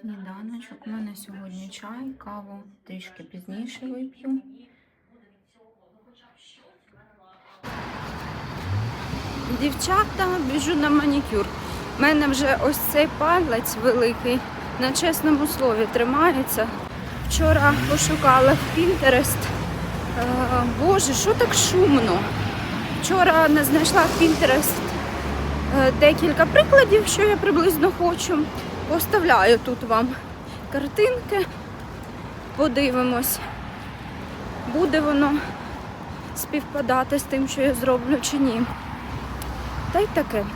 Сніданочок. У мене сьогодні чай, каву трішки пізніше вип'ю. Дівчата, біжу на манікюр. У мене вже ось цей палець великий на чесному слові тримається. Вчора пошукала в. Е, Боже, що так шумно? Вчора не знайшла в е, декілька прикладів, що я приблизно хочу. Поставляю тут вам картинки. Подивимось, буде воно співпадати з тим, що я зроблю чи ні. Та й таке.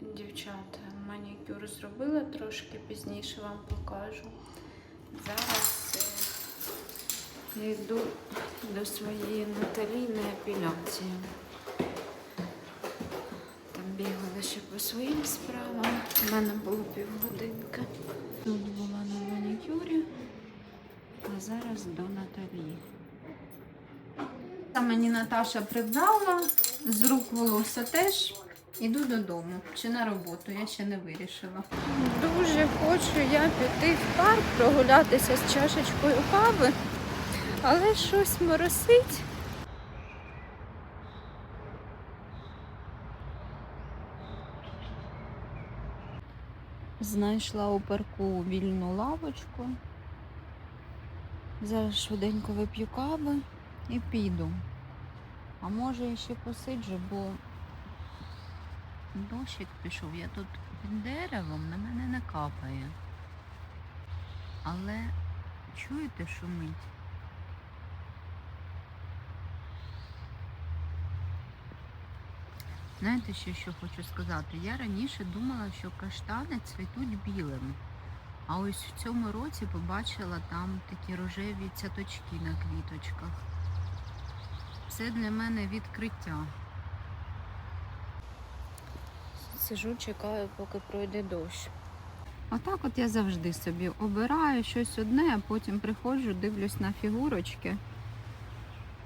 Дівчата, манікюр зробила трошки пізніше вам покажу. Зараз е, я йду до своєї Наталі на. Бігала ще по своїм справам. У мене було півгодинки. Тут була на манікюрі, а зараз до Наталі. Та мені Наташа прибрала, з рук волосся теж. Іду додому чи на роботу, я ще не вирішила. Дуже хочу я піти в парк, прогулятися з чашечкою кави, але щось моросить. Знайшла у парку вільну лавочку. Зараз швиденько вип'ю кави і піду. А може я ще посиджу, бо дощик пішов. Я тут під деревом, на мене не капає. Але чуєте, шумить? Знаєте, ще що хочу сказати? Я раніше думала, що каштани цвітуть білим. А ось в цьому році побачила там такі рожеві цяточки на квіточках. Це для мене відкриття. Сижу, чекаю, поки пройде дощ. Отак от я завжди собі обираю щось одне, а потім приходжу, дивлюсь на фігурочки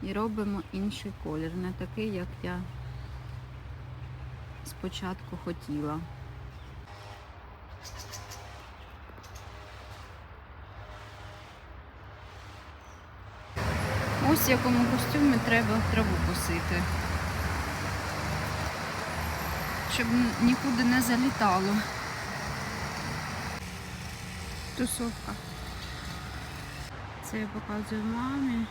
і робимо інший колір, не такий, як я спочатку хотіла. Ось в якому костюмі треба траву косити. Щоб нікуди не залітало. Тусовка. Це я показую мамі,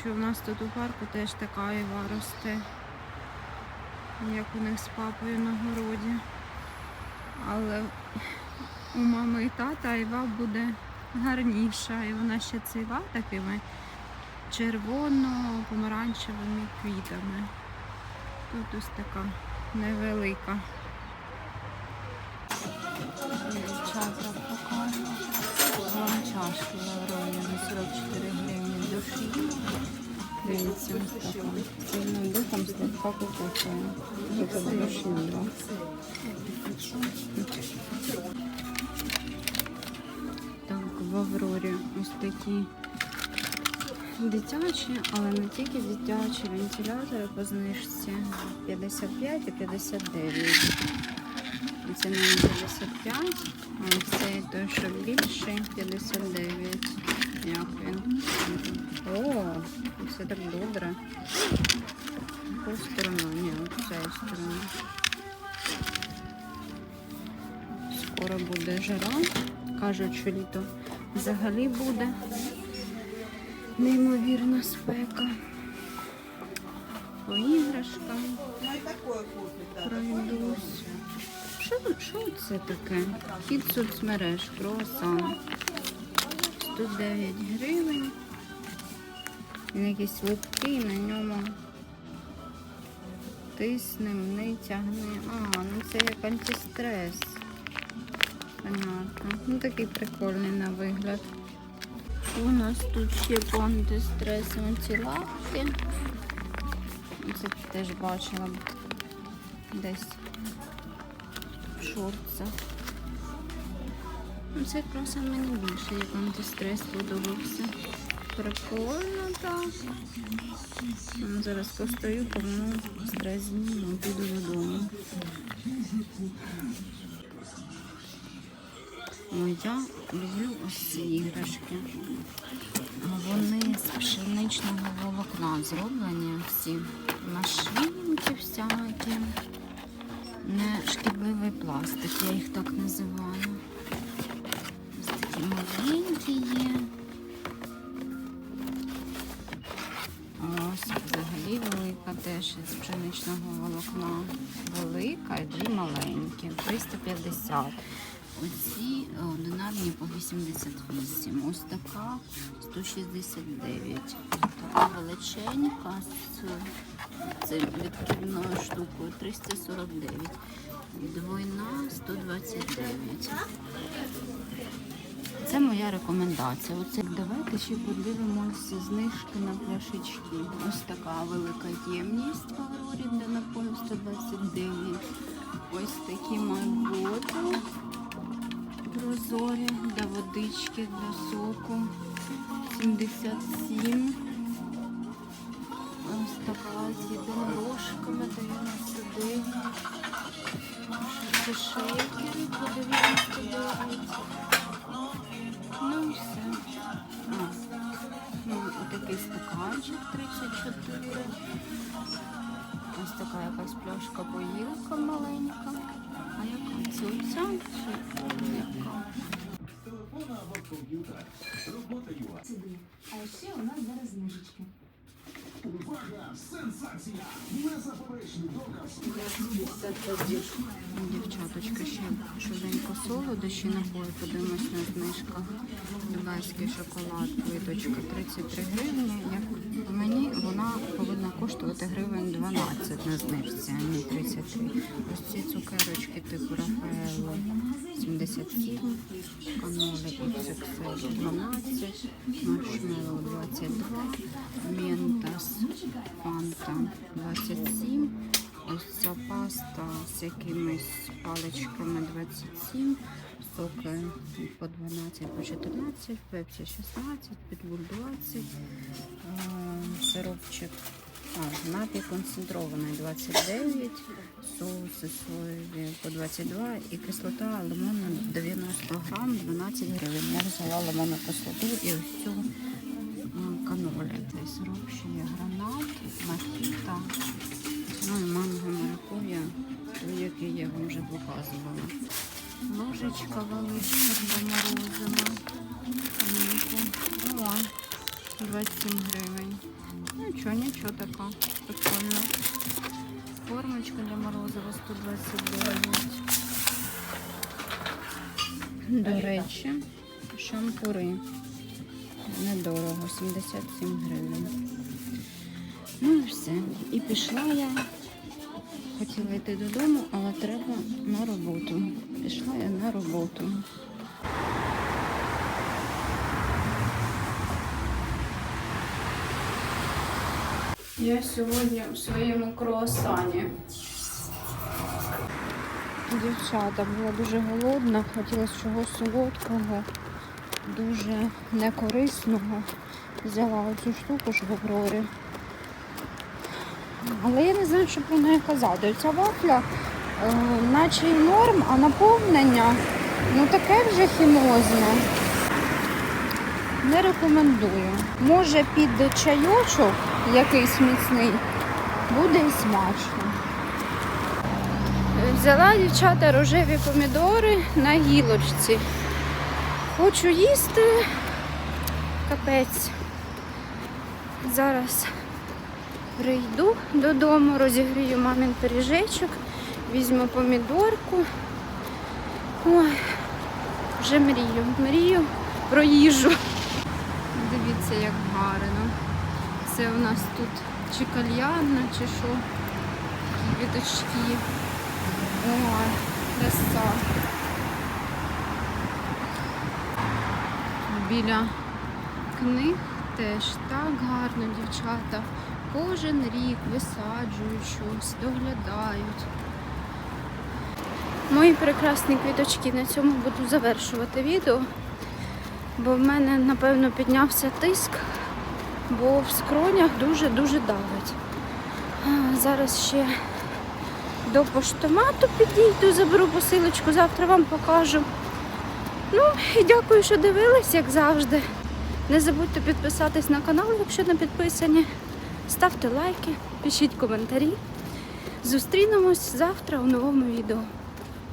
що в нас тут у парку теж така іва росте, як у них з папою на городі. Але у мами і тата іва буде гарніша, і вона ще цвіла такими червоно-помаранчевими квітами. Тут ось така невелика. Дівчата покажу. Вам чашки лаврові на 44 гривні душі. Дивіться. Сильним духом слегка кукушує. Тільки два. Так, в Аврорі ось такі дитячі, але не тільки дитячі, вентилятори по знижці 55 і 59. Це не 55, а цей той, що більший, 59. Як він? О, все так добре. Яку сторону? Ні, от цією сторону. Скоро буде жара. Кажуть, що літо взагалі буде. Неймовірна спека. По іграшкам пройдусь. Що, що це таке? Хід соцмереж, круасан. 109 гривень. Він якийсь липкий, на ньому тиснем, не тягне. А, ну це як антистрес. Понятно. Ну такий прикольний на вигляд. У нас тут ще по антистресам ці лапки. Це теж бачила десь в шорцах. Ну, Це якраз мені більше, як антистрес подобався. Прикольно так. Зараз постою, тому стрес зніму, піду додому. Ой, я люблю ось ці іграшки. Вони з пшеничного волокна зроблені всі. Машинки всякі. Не шкідливий пластик, я їх так називаю. Маленькі є. Ось взагалі велика теж із пшеничного волокна. Велика і дві маленькі. 350. Оці одинарні по 88. Ось така 169. Така величенька з цим відкривною штукою 349. Двойна 129. Це моя рекомендація. Оце давайте ще подивимося знижки на пляшечки. Ось така велика ємність в Аврорі для напою 129. Ось такі майботи прозорі для водички, для соку 77. Ось така з єдинорожками 99. Це шейкери по 99. Ну і все. А, ну, отакий стаканчик 34. Ось така якась пляшка поїлка маленька. А яка це оця чи яка? сюди. А ще у нас зараз знижечки. Дівчаточка, ще швиденько солодощі напої, подивимось на знижках. Дубайський шоколад, плиточка 33 гривні. Як мені вона повинна коштувати гривень 12 на знижці, а не 33. Ось ці цукерочки типу Рафаелло 77, каноли XXL 12, маршмеллоу 22, ментас фанта 27. Ось ця паста з якимись паличками 27, соки по 12, по 14, пепсі 16, підбуль 20, е, сиропчик, а, напій концентрований 29, соуси соєві по 22 і кислота лимонна 90 грам 12 гривень. Я взяла лимонну кислоту і ось цю канолі. Сироп ще є гранат, мохіто. Ну і манго маракуя, той, який я вам вже показувала. Ложечка величка до морозива. 27 гривень. Нічого, нічого така. Прикольно. Формочка для морозива 129. До речі, шампури. Недорого, 77 гривень. Ну і все. І пішла я. Хотіла йти додому, але треба на роботу. Пішла я на роботу. Я сьогодні у своєму круасані. Дівчата, була дуже голодна, хотілося чогось солодкого, дуже некорисного. Взяла оцю штуку ж в Аврорі. Але я не знаю, що про неї казати. Ця вафля, е, наче й норм, а наповнення ну таке вже хімозне. Не рекомендую. Може під чайочок якийсь міцний, буде і смачно. Взяла дівчата рожеві помідори на гілочці. Хочу їсти. Капець. Зараз прийду додому, розігрію мамин пиріжечок, візьму помідорку. Ой, вже мрію, мрію про їжу. Дивіться, як гарно. Це у нас тут чи кальянна, чи що. Квіточки. Ой, краса. Біля книг теж так гарно, дівчата. Кожен рік висаджують щось, доглядають. Мої прекрасні квіточки, на цьому буду завершувати відео, бо в мене, напевно, піднявся тиск, бо в скронях дуже-дуже давить. Зараз ще до поштомату підійду, заберу посилочку, завтра вам покажу. Ну і дякую, що дивились, як завжди. Не забудьте підписатись на канал, якщо не підписані. Ставте лайки, пишіть коментарі. Зустрінемось завтра у новому відео.